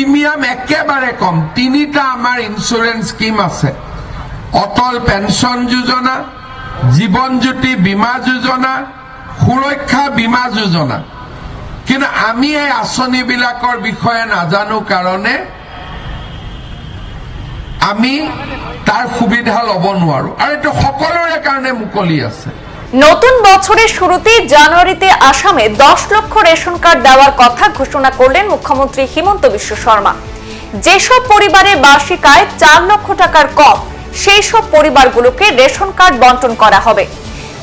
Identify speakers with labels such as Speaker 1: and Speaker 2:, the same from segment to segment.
Speaker 1: Premium একেবাৰে কম। তিনিটা আমাৰ ইঞ্চুৰেঞ্চ স্কিম আছে। অটল পেঞ্চন যোজনা, জীৱন জ্যোতি বীমা যোজনা, সুৰক্ষা বীমা যোজনা। কিন্তু আমি এই আঁচনিবিলাকৰ বিষয়ে নাজানো কাৰণে আমি তাৰ সুবিধা ল'ব নোৱাৰো। আৰু এইটো সকলোৰে কাৰণে মুকলি আছে।
Speaker 2: নতুন বছরের শুরুতে জানুয়ারিতে আসামে দশ লক্ষ রেশন কার্ড দেওয়ার কথা ঘোষণা করলেন মুখ্যমন্ত্রী হিমন্ত বিশ্ব শর্মা। যেসব পরিবারের বার্ষিক আয় চার লক্ষ টাকার কম সেই সব পরিবারগুলোকে রেশন কার্ড বন্টন করা হবে।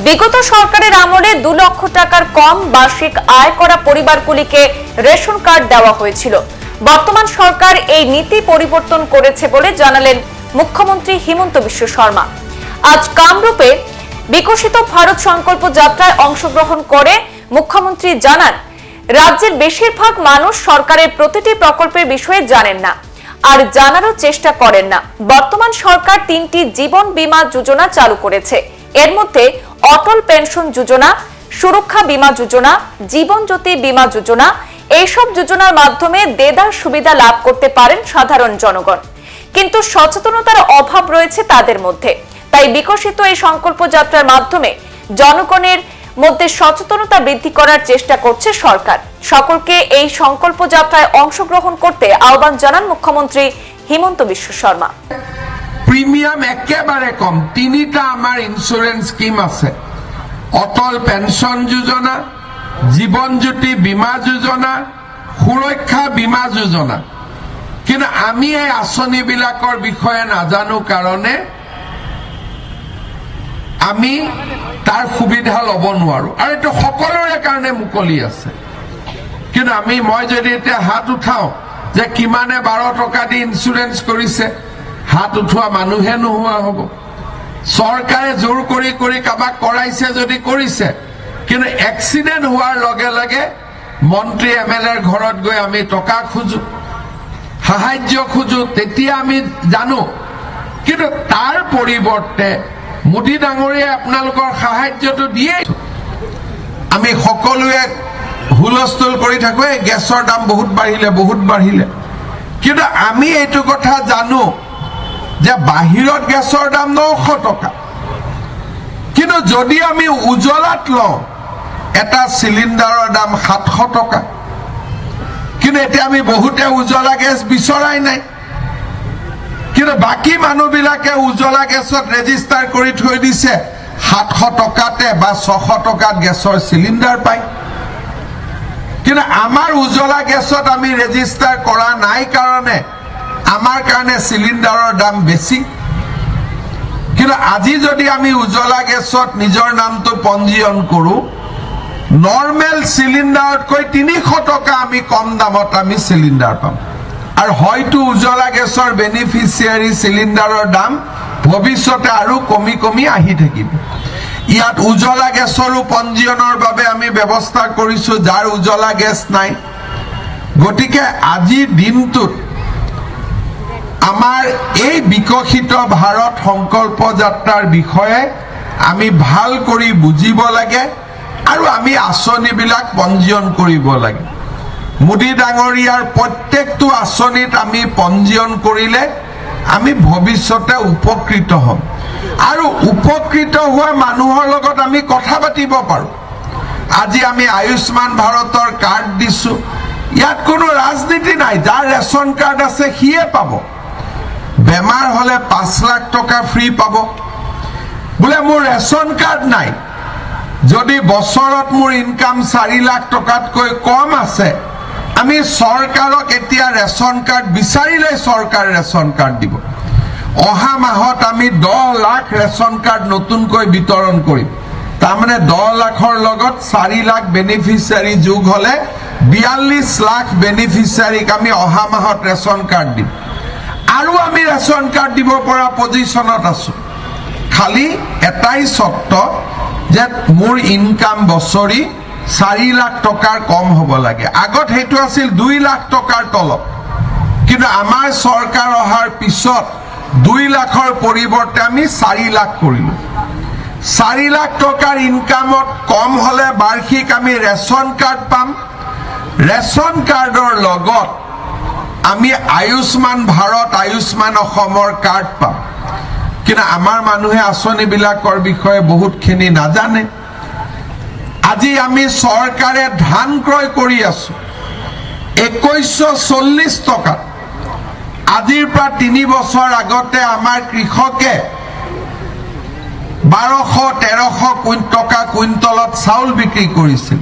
Speaker 2: বিগত সরকারের আমলে দু লক্ষ টাকার কম বার্ষিক আয় করা পরিবারগুলিকে রেশন কার্ড দেওয়া হয়েছিল। বর্তমান সরকার এই নীতি পরিবর্তন করেছে বলে জানালেন মুখ্যমন্ত্রী হিমন্ত বিশ্ব শর্মা। আজ কামরূপে বিকশিত ভারত সংকল্প যাত্রায় অংশগ্রহণ করে মুখ্যমন্ত্রী জানান, রাজ্যের বেশিরভাগ মানুষ সরকারের প্রতিটি প্রকল্পের বিষয়ে জানেন না আর জানারও চেষ্টা করেন না। বর্তমান সরকার তিনটি জীবন বীমা যোজনা চালু করেছে। এর মধ্যে অটল পেনশন যোজনা, সুরক্ষা বীমা যোজনা, জীবন জ্যোতি বীমা যোজনা এইসব যোজনার মাধ্যমে দেদার সুবিধা লাভ করতে পারেন সাধারণ জনগণ। কিন্তু সচেতনতার অভাব রয়েছে তাদের মধ্যে। তাই বিকশিত এই সংকল্প যাত্রার মাধ্যমে জনগণের মধ্যে সচেতনতা বৃদ্ধি করার চেষ্টা করছে সরকার। সকলকে এই সংকল্প যাত্রায় অংশগ্রহণ করতে আহ্বান জানান মুখ্যমন্ত্রী হিমন্ত বিশ্ব শর্মা।
Speaker 1: প্ৰিমিয়াম একেবারে কম। তিনিটা আমাৰ ইঞ্চুৰেঞ্চ স্কিম আছে। অটল পেনশন যোজনা, জীবন জ্যোতি বীমা যোজনা, সুৰক্ষা বীমা যোজনা। কিন্তু আমি এই আঁচনিবিলাকৰ বিষয়ে নাজানো কাৰণে আমি তাৰ সুবিধা ল'ব নোৱাৰো। আৰু এইটো সকলোৰে কাৰণে মুকলি আছে। কিন্তু আমি, মই যদি এতিয়া হাত উঠাওঁ যে কিমানে বাৰ টকা দি ইঞ্চুৰেঞ্চ কৰিছে, হাত উঠোৱা মানুহে নোহোৱা হ'ব। চৰকাৰে জোৰ কৰি কৰি কাৰোবাক কৰাইছে যদি কৰিছে, কিন্তু এক্সিডেণ্ট হোৱাৰ লগে লগে মন্ত্ৰী এম এল এৰ ঘৰত গৈ আমি টকা খোজো, সাহায্য খোজো, তেতিয়া আমি জানো। কিন্তু তাৰ পৰিৱৰ্তে মোদী ডাঙৰীয়াই আপোনালোকৰ সাহায্যটো দিয়েই। আমি সকলোৱে হুলস্থুল কৰি থাকো এই গেছৰ দাম বহুত বাঢ়িলে বহুত বাঢ়িলে। কিন্তু আমি এইটো কথা জানো যে বাহিৰত গেছৰ দাম নশ টকা। কিন্তু যদি আমি উজলাত লওঁ এটা চিলিণ্ডাৰৰ দাম সাতশ টকা। কিন্তু এতিয়া আমি বহুতে উজলা গেছ বিচৰাই নাই। কিন্তু বাকী মানুহবিলাকে উজলা গেছত ৰেজিষ্টাৰ কৰি থৈ দিছে, সাতশ টকাতে বা ছশ টকাত গেছৰ চিলিণ্ডাৰ পায়। কিন্তু আমাৰ উজলা গেছত আমি ৰেজিষ্টাৰ কৰা নাই কাৰণে, আমাৰ কাৰণে চিলিণ্ডাৰৰ দাম বেছি। কিন্তু আজি যদি আমি উজলা গেছত নিজৰ নামটো পঞ্জীয়ন কৰোঁ নৰ্মেল চিলিণ্ডাৰতকৈ তিনিশ টকা আমি কম দামত আমি চিলিণ্ডাৰ পাম। আৰু হয়তো উজলা গেছৰ বেনিফিচিয়াৰী চিলিণ্ডাৰৰ দাম ভৱিষ্যতে আৰু কমি কমি আহি থাকিব। ইয়াত উজলা গেছৰো পঞ্জীয়নৰ বাবে আমি ব্যৱস্থা কৰিছো, যাৰ উজলা গেছ নাই। গতিকে আজিৰ দিনটোত আমাৰ এই বিকশিত ভাৰত সংকল্প যাত্ৰাৰ বিষয়ে আমি ভালো কৰি বুজিব লাগে আৰু আমি আঁচনিবিলাক পঞ্জীয়ন কৰিব লাগে। মোদী ডাঙৰীয়াৰ প্ৰত্যেকটো আঁচনিত আমি পঞ্জীয়ন কৰিলে আমি ভৱিষ্যতে উপকৃত হ'ম। আৰু উপকৃত হোৱা মানুহৰ লগত আমি কথা পাতিব পাৰোঁ। আজি আমি আয়ুষ্মান ভাৰতৰ কাৰ্ড দিছো। ইয়াত কোনো ৰাজনীতি নাই। যাৰ ৰেচন কাৰ্ড আছে, সিয়ে পাব। বেমাৰ হ'লে পাঁচ লাখ টকা ফ্ৰী পাব। বোলে, মোৰ ৰেচন কাৰ্ড নাই। যদি বছৰত মোৰ ইনকাম চাৰি লাখ টকাতকৈ কম আছে আমি চৰকাৰক এতিয়া ৰেচন কাৰ্ড বিচাৰিলে চৰকাৰ ৰেচন কাৰ্ড দিব। অহা মাহত আমি দহ লাখ ৰেচন কাৰ্ড নতুনকৈ বিতৰণ কৰিম। তাৰমানে দহ লাখৰ লগত চাৰি লাখ বেনিফিচিয়াৰী যোগ হ'লে বিয়াল্লিছ লাখ বেনিফিচিয়াৰীক আমি অহা মাহত ৰেচন কাৰ্ড দিম। আৰু আমি ৰেচন কাৰ্ড দিব পৰা পজিশ্যনত আছো। খালি এটাই চৰ্ত যে মোৰ ইনকাম বছৰি চাৰি লাখ টকাৰ কম হ'ব লাগে। আগত সেইটো আছিল দুই লাখ টকাৰ তলত। কিন্তু আমাৰ চৰকাৰ অহাৰ পিছত দুই লাখৰ পৰিৱৰ্তে আমি চাৰি লাখ কৰিলোঁ। চাৰি লাখ টকাৰ ইনকামত কম হ'লে বাৰ্ষিক আমি ৰেচন কাৰ্ড পাম। ৰেচন কাৰ্ডৰ লগত আমি আয়ুষ্মান ভাৰত, আয়ুষ্মান অসমৰ কাৰ্ড পাম। কিন্তু আমাৰ মানুহে আঁচনিবিলাকৰ বিষয়ে বহুতখিনি নাজানে। আজি আমি চৰকাৰে ধান ক্ৰয় কৰি আছো। একৈছশ চল্লিছ টকাত। আজিৰ পৰা তিনি বছৰ আগতে আমাৰ কৃষকে বাৰশ তেৰশ টকা কুইণ্টলত চাউল বিক্ৰী কৰিছিল।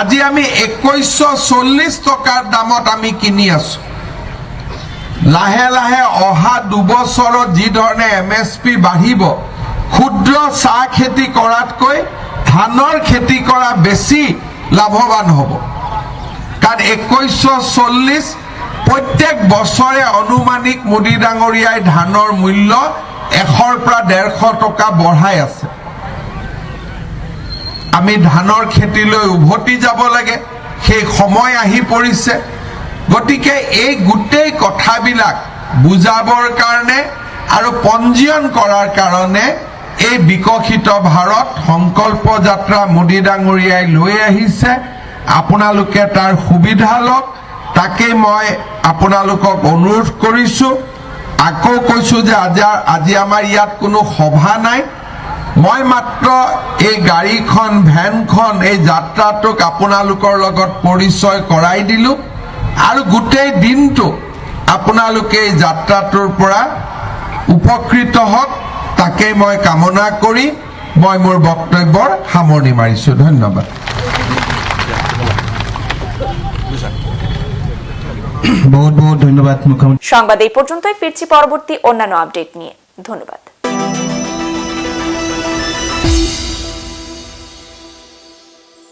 Speaker 1: আজি আমি একৈছশ চল্লিছ টকাৰ দামত আমি কিনি আছো। লাহে লাহে অহা দুবছৰত যি ধৰণে এম এছ পি বাঢ়িব ক্ষুদ্ৰ চাহ খেতি কৰাতকৈ ধানৰ খেতি কৰা বেছি লাভৱান হ'ব। কাৰণ একৈছশ চল্লিছ প্ৰত্যেক বছৰে অনুমানিক মোদী ডাঙৰীয়াই ধানৰ মূল্য এশৰ পৰা ডেৰশ টকা বঢ়াই আছে। আমি ধানৰ খেতিলৈ উভতি যাব লাগে সেই সময় আহি পৰিছে। গতিকে এই গোটেই কথাবিলাক বুজাবৰ কাৰণে আৰু পঞ্জীয়ন কৰাৰ কাৰণে এই বিকশিত ভাৰত সংকল্প যাত্ৰা মোদী ডাঙৰীয়াই লৈ আহিছে। আপোনালোকে তাৰ সুবিধা লওক তাকেই মই আপোনালোকক অনুৰোধ কৰিছোঁ। আকৌ কৈছোঁ যে আজি আজি আমাৰ ইয়াত কোনো সভা নাই। মই মাত্ৰ এই গাড়ীখন, ভেনখন, এই যাত্ৰাটোক আপোনালোকৰ লগত পৰিচয় কৰাই দিলোঁ। আৰু গোটেই দিনটো আপোনালোকে এই যাত্ৰাটোৰ পৰা উপকৃত হওক। তাকেই মই কামনা কৰি মই মোৰ বক্তব্যৰ সামৰণি মাৰিছোঁ। ধন্যবাদ।
Speaker 3: বহুত বহুত ধন্যবাদ মুখ্যমন্ত্রী
Speaker 2: সংবাদ এই পর্যন্তই। ফিরছি পরবর্তী অন্যান্য আপডেট নিয়ে। ধন্যবাদ।